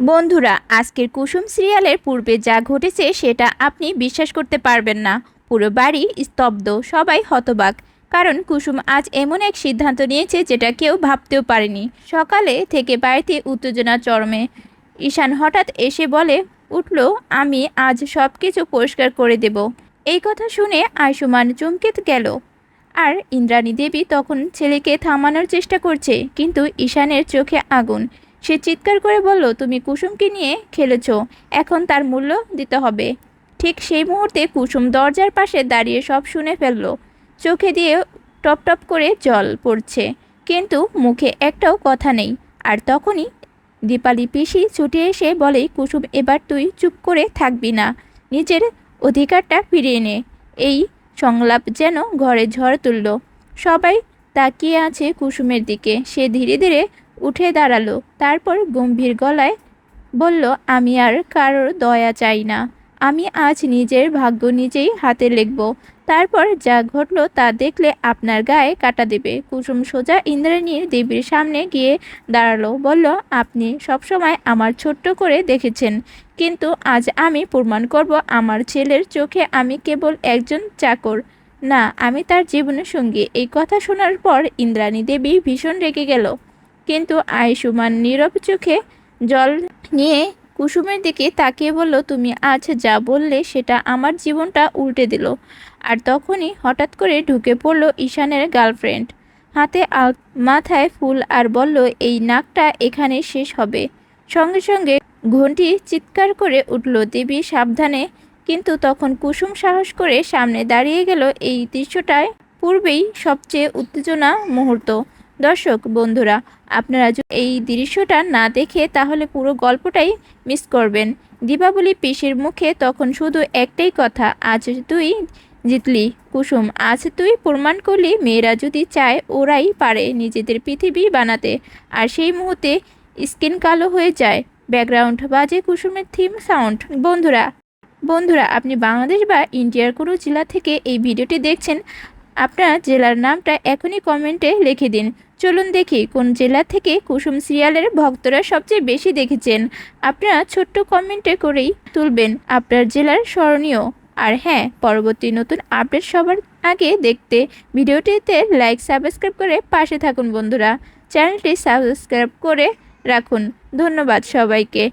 বন্ধুরা, আজকের কুসুম সিরিয়ালের পূর্বে যা ঘটেছে সেটা আপনি বিশ্বাস করতে পারবেন না। পুরো বাড়ি স্তব্ধ, সবাই হতবাক। কারণ কুসুম আজ এমন এক সিদ্ধান্ত নিয়েছে যেটা কেউ ভাবতেও পারেনি। সকালে থেকে বাড়িতে উত্তেজনা চরমে। ঈশান হঠাৎ এসে বলে, উঠল, আমি আজ সব কিছু পরিষ্কার করে দেব। এই কথা শুনে আয়ুষ্মান চমকে গেল। আর ইন্দ্রাণী দেবী তখন ছেলেকে থামানোর চেষ্টা করছে, কিন্তু ঈশানের চোখে আগুন। সে চিৎকার করে বলল, তুমি কুসুমকে নিয়ে খেলেছ, এখন তার মূল্য দিতে হবে। ঠিক সেই মুহূর্তে কুসুম দরজার পাশে দাঁড়িয়ে সব শুনে ফেলল। চোখে দিয়ে টপ টপ করে জল পড়ছে, কিন্তু মুখে একটাও কথা নেই। আর তখনই দীপালি পিসি ছুটে এসে বলে, কুসুম, এবার তুই চুপ করে থাকবি না। নিজের অধিকারটা ফিরিয়ে নে। এই সংলাপ যেন ঘরে ঝড় তুলল। সবাই তাকিয়ে আছে কুসুমের দিকে। সে ধীরে ধীরে উঠে দাঁড়াল। তারপর গম্ভীর গলায় বলল, আমি আর কারোর দয়া চাই না। আমি আজ নিজের ভাগ্য নিজেই হাতে লিখব। তারপর যা ঘটলো তা দেখলে আপনার গায়ে কাটা দেবে। কুসুম সোজা ইন্দ্রাণীর দেবীর সামনে গিয়ে দাঁড়াল। বলল, আপনি সবসময় আমার ছোট্ট করে দেখেছেন। কিন্তু আজ আমি প্রমাণ করব, আমার ছেলের চোখে আমি কেবল একজন চাকর। না, আমি তার জীবনের সঙ্গী এই কথা শোনার পর ইন্দ্রাণী দেবী ভীষণ রেগে গেল। কিন্তু আয়ুষ্মান নীরব চোখে জল নিয়ে কুসুমের দিকে তাকিয়ে বলল, তুমি আজ যা বললে সেটা আমার জীবনটা উল্টে দিল। আর তখনই হঠাৎ করে ঢুকে পড়ল ঈশানের গার্লফ্রেন্ড। হাতে মাথায় ফুল আর বলল, এই নাকটা এখানে শেষ হবে। সঙ্গে সঙ্গে ঘন্টি চিৎকার করে উঠল। দেবী সাবধানে কিন্তু তখন কুসুম সাহস করে সামনে দাঁড়িয়ে গেল। এই দৃশ্যটায় পূর্বেই সবচেয়ে উত্তেজনা মুহূর্ত। দর্শক, বন্ধুরা, আপনারা এই দৃশ্যটা না দেখে, তাহলে পুরো গল্পটাই মিস করবেন। দীপাবলি পিসির মুখে তখন শুধু একটাই কথা, আজ তুই জিতলি, কুসুম, আজ তুই প্রমাণ করলি, মেয়েরা যদি চায়, ওরাই পারে নিজেদের পৃথিবী বানাতে। আর সেই মুহূর্তে স্কিন কালো হয়ে যায়, ব্যাকগ্রাউন্ড বাজে কুসুমের থিম সাউন্ড। বন্ধুরা বন্ধুরা, আপনি বাংলাদেশ বা ইন্ডিয়ার কোনো জেলা থেকে এই ভিডিওটি দেখছেন আপনার জেলার নামটা এখনই কমেন্টে লিখে দিন। চলুন দেখি কোন জেলা থেকে কুসুম সিরিয়ালের ভক্তরা সবচেয়ে বেশি দেখেছেন। আপনারা ছোট্ট কমেন্টে করেই তুলবেন আপনার জেলার স্মরণীয়। আর হ্যাঁ পরবর্তী নতুন আপডেট সবার আগে দেখতে ভিডিওটিতে লাইক, সাবস্ক্রাইব করে পাশে থাকুন বন্ধুরা। চ্যানেলটি সাবস্ক্রাইব করে রাখুন। ধন্যবাদ সবাইকে।